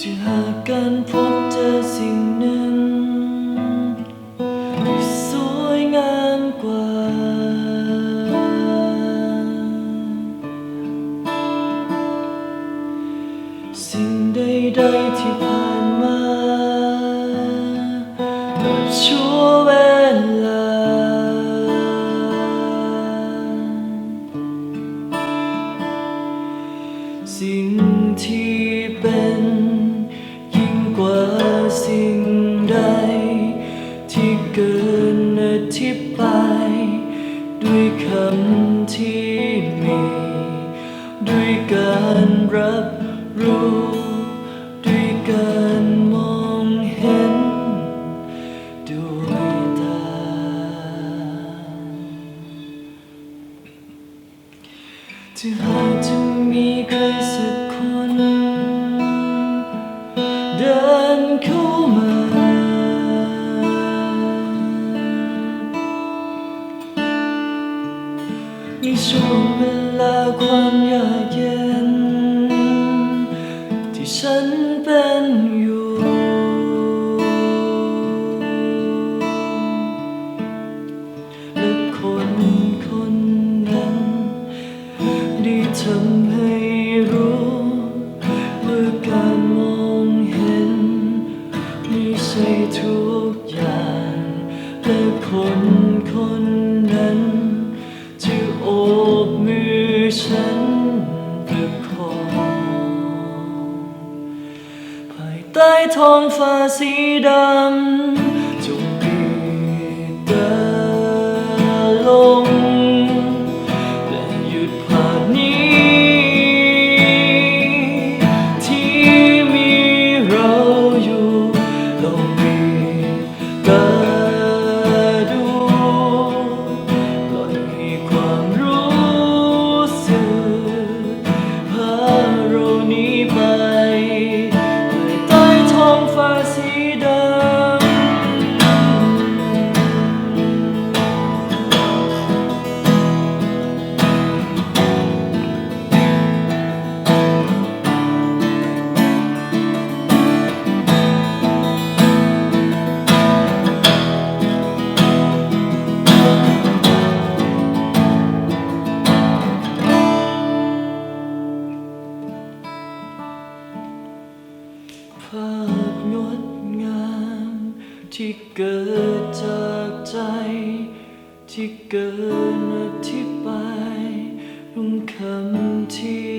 จะหากการพบเจอสิ่งหนึ่งที่สวยงามกว่า สิ่งใดๆที่ สิ่งที่เป็นยิ่งกว่าสิ่งใด ที่เกินอธิบาย ด้วยคำที่มี ด้วยการรับรู้ ถ้าหาจะมีใครสักคน เดินเข้ามา ในช่วงเวลาความย ท้องฟ้าสีดำจง ที่เกินอธิบายลงคำที่